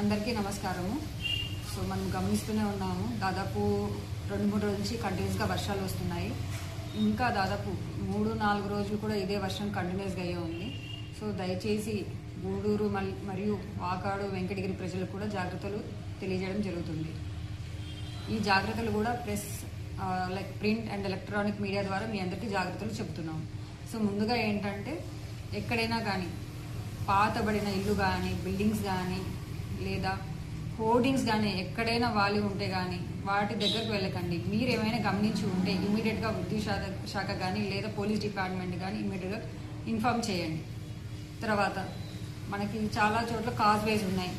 అందరికీ నమస్కారము. సో మనం గమనిస్తూనే ఉన్నాము. దాదాపు రెండు మూడు రోజుల నుంచి కంటిన్యూస్గా వర్షాలు వస్తున్నాయి. ఇంకా దాదాపు మూడు నాలుగు రోజులు కూడా ఇదే వర్షం కంటిన్యూస్గా అయ్యే ఉంది. సో దయచేసి గూడూరు మల్- మరియు వాకాడు వెంకటగిరి ప్రజలకు కూడా జాగ్రత్తలు తెలియజేయడం జరుగుతుంది. ఈ జాగ్రత్తలు కూడా press like print and electronic media ద్వారా మీ అందరికీ జాగ్రత్తలు చెప్తున్నాం సో ముందుగా ఏంటంటే ఎక్కడైనా కానీ పాతబడిన ఇల్లు కానీ బిల్డింగ్స్ కానీ లేదా హోర్డింగ్స్ కానీ ఎక్కడైనా వాలి ఉంటే కానీ వాటి దగ్గరకు వెళ్ళకండి. మీరు ఏమైనా గమనించి ఉంటే ఇమీడియట్గా విద్యుత్ శాఖ శాఖ కానీ లేదా పోలీస్ డిపార్ట్మెంట్ కానీ ఇమీడియట్గా ఇన్ఫామ్ చేయండి. తర్వాత మనకి చాలా చోట్ల కాజ్వేస్ ఉన్నాయి.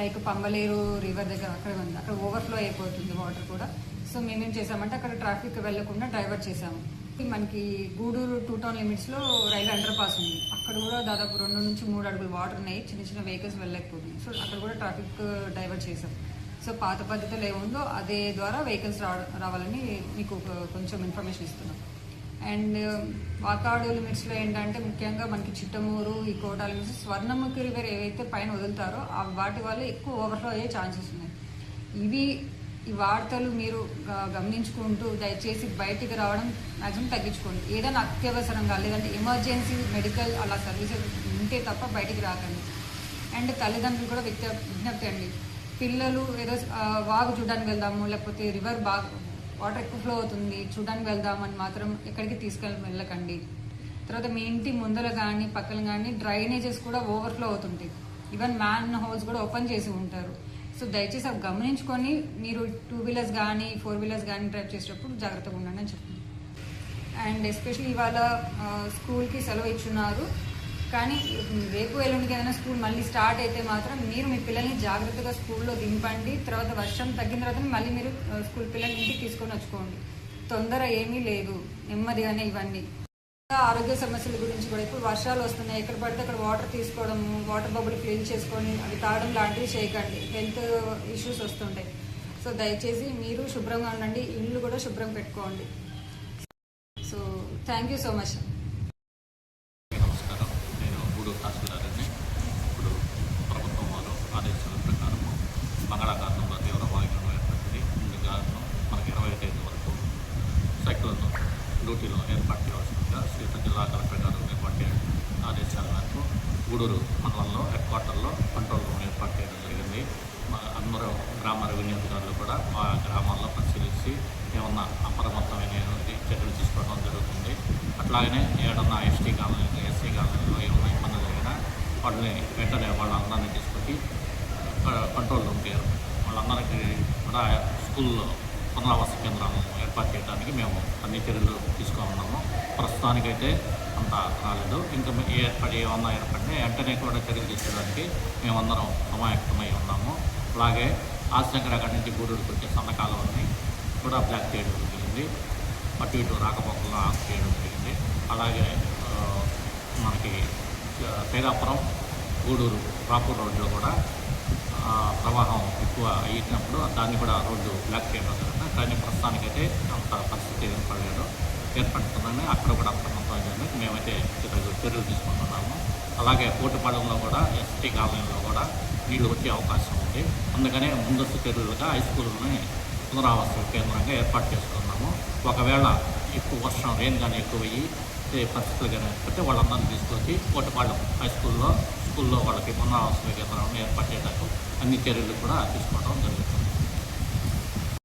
లైక్ పంబలేరు రివర్ దగ్గర అక్కడ ఉంది. అక్కడ ఓవర్ఫ్లో అయిపోతుంది వాటర్ కూడా. సో మేమేం చేసామంటే అక్కడ ట్రాఫిక్ వెళ్ళకుండా డైవర్ట్ చేసాము మనకి గూడూరు టూ టౌన్ లిమిట్స్లో రైల్వే అండర్ పాస్ ఉంది. అక్కడ కూడా దాదాపు రెండు నుంచి మూడు అడుగులు వాటర్ ఉన్నాయి. చిన్న చిన్న వెహికల్స్ వెళ్ళలేకపోతుంది సో అక్కడ కూడా ట్రాఫిక్ uh, డైవర్ట్ చేశాం. సో పాత పద్ధతిలో ఏముందో అదే ద్వారా వెహికల్స్ రావాలని మీకు uh, కొంచెం ఇన్ఫర్మేషన్ ఇస్తున్నాం. అండ్ uh, వాకాడు లిమిట్స్లో ఏంటంటే ముఖ్యంగా మనకి చిట్టమూరు ఈ కోట లిమిట్స్ స్వర్ణముఖి రివర్ ఏవైతే పైన వదులుతారో వాటి వల్ల ఎక్కువ ఓవర్ఫ్లో అయ్యే ఛాన్సెస్ ఉన్నాయి. ఇవి ఈ వార్తలు మీరు గ- గమనించుకుంటూ దయచేసి బయటికి రావడం మ్యాక్సిమం తగ్గించుకోండి. ఏదైనా అత్యవసరంగా లేదంటే ఎమర్జెన్సీ మెడికల్ అలా సర్వీసెస్ ఉంటే తప్ప బయటికి రాకండి. అండ్ తల్లిదండ్రులు కూడా విజ్ఞ విజ్ఞప్తి అండి. పిల్లలు ఏదో వాగు చూడడానికి వెళ్దాము లేకపోతే రివర్ బాగా వాటర్ ఎక్కువ ఫ్లో అవుతుంది చూడడానికి వెళ్దామని మాత్రం ఎక్కడికి తీసుకెళ్ళి వెళ్ళకండి. తర్వాత మీ ఇంటి ముందర కానీ పక్కన కానీ డ్రైనేజెస్ కూడా ఓవర్ఫ్లో అవుతుంటాయి. ఈవెన్ మ్యాన్ హోల్స్ కూడా ఓపెన్ చేసి ఉంటారు. సో దయచేసి అవి గమనించుకొని మీరు టూ వీలర్స్ కానీ ఫోర్ వీలర్స్ కానీ డ్రైవ్ చేసేటప్పుడు జాగ్రత్తగా ఉండండి అని చెప్తున్నాను. అండ్ ఎస్పెషల్లీ ఇవాళ స్కూల్కి సెలవు ఇచ్చున్నారు. కానీ రేపు ఎల్లుండికి ఏదైనా స్కూల్ మళ్ళీ స్టార్ట్ అయితే మాత్రం మీరు మీ పిల్లల్ని జాగ్రత్తగా స్కూల్లో దింపండి. తర్వాత వర్షం తగ్గిన తర్వాత మళ్ళీ మీరు స్కూల్ పిల్లల్ని ఇంటికి తీసుకొని వచ్చుకోండి. తొందర ఏమీ లేదు. నెమ్మదిగానే ఇవన్నీ. ఆరోగ్య సమస్యల గురించి కూడా ఇప్పుడు వర్షాలు వస్తున్నాయి. ఎక్కడ పడితే అక్కడ వాటర్ తీసుకోవడం వాటర్ బబుల్ క్లీన్ చేసుకొని అవి తాగడం లాంటివి చేయకండి. హెల్త్ ఇష్యూస్ వస్తుంటాయి. సో దయచేసి మీరు శుభ్రంగా ఉండండి. ఇల్లు కూడా శుభ్రం పెట్టుకోండి. So thank you so much నమస్కారం. నేను డ్యూటీలో శ్రీకృష్ణ జిల్లా కలెక్టర్ గారు ఏర్పాటు చేయడం ఆదేశాల మేరకు గూడూరు మండలంలో హెడ్ క్వార్టర్లో కంట్రోల్ రూమ్ ఏర్పాటు చేయడం జరిగింది మా అందరూ గ్రామ రెవెన్యూ అధికారులు కూడా మా గ్రామాల్లో పరిశీలించి ఏమన్నా అప్రమత్తమైన చర్యలు తీసుకోవడం జరుగుతుంది అట్లాగనే ఏడన్నా ఎస్టీ కాలనీ ఎస్సీ కాలనీలో ఏమన్నా ఇబ్బంది జరిగినా వాళ్ళని వెంటనే వాళ్ళందరినీ తీసుకొచ్చి క- కంట్రోల్ రూమ్కి వాళ్ళందరికీ కూడా స్కూల్లో పునరావాస కేంద్రాలను ఏర్పాటు చేయడానికి మేము అన్ని చర్యలు తీసుకోమన్నాము. ప్రస్తుతానికైతే అంత రాలేదు. ఇంకా ఏర్పడి ఏమన్నా ఏర్పడినా వెంటనే కూడా చర్యలు తీసుకోవడానికి మేమందరం సమాయత్తమై ఉన్నాము. అలాగే ఆశంకర్ అక్కడి నుంచి గూడూరుకు వచ్చే సన్నకాలవని కూడా బ్లాక్ చేయడం జరిగింది. అటు ఇటు రాకపోకలను ఆఫ్ చేయడం జరిగింది. అలాగే మనకి పేదాపురం గూడూరు రాపూర్ రోడ్లో కూడా ప్రవాహం ఎక్కువ అయినప్పుడు దాన్ని కూడా రోడ్డు బ్లాక్ చేయడం జరిగింది. కానీ ప్రస్తుతానికైతే అంత పరిస్థితి ఏర్పడలేదు ఏర్పడుతుందని అక్కడ కూడా అప్రమత్తం జరిగింది మేమైతే చర్యలు చర్యలు తీసుకుంటున్నాము. అలాగే పోటుపాలెంలో కూడా ఎస్టీ కాలనీలో కూడా నీళ్ళు వచ్చే అవకాశం ఉంది. అందుకనే ముందస్తు చర్యలుగా హై స్కూల్ని పునరావాస కేంద్రంగా ఏర్పాటు చేసుకున్నాము. ఒకవేళ ఎక్కువ వర్షం రెయిన్ కానీ ఎక్కువ అయ్యి పరిస్థితులు కానీ వాళ్ళందరినీ తీసుకొచ్చి కోటపాలెం హై స్కూల్లో స్కూల్లో వాళ్ళకి పునరావాస కేంద్రాన్ని ఏర్పాటు చేయడానికి అన్ని చర్యలు కూడా తీసుకోవడం జరుగుతుంది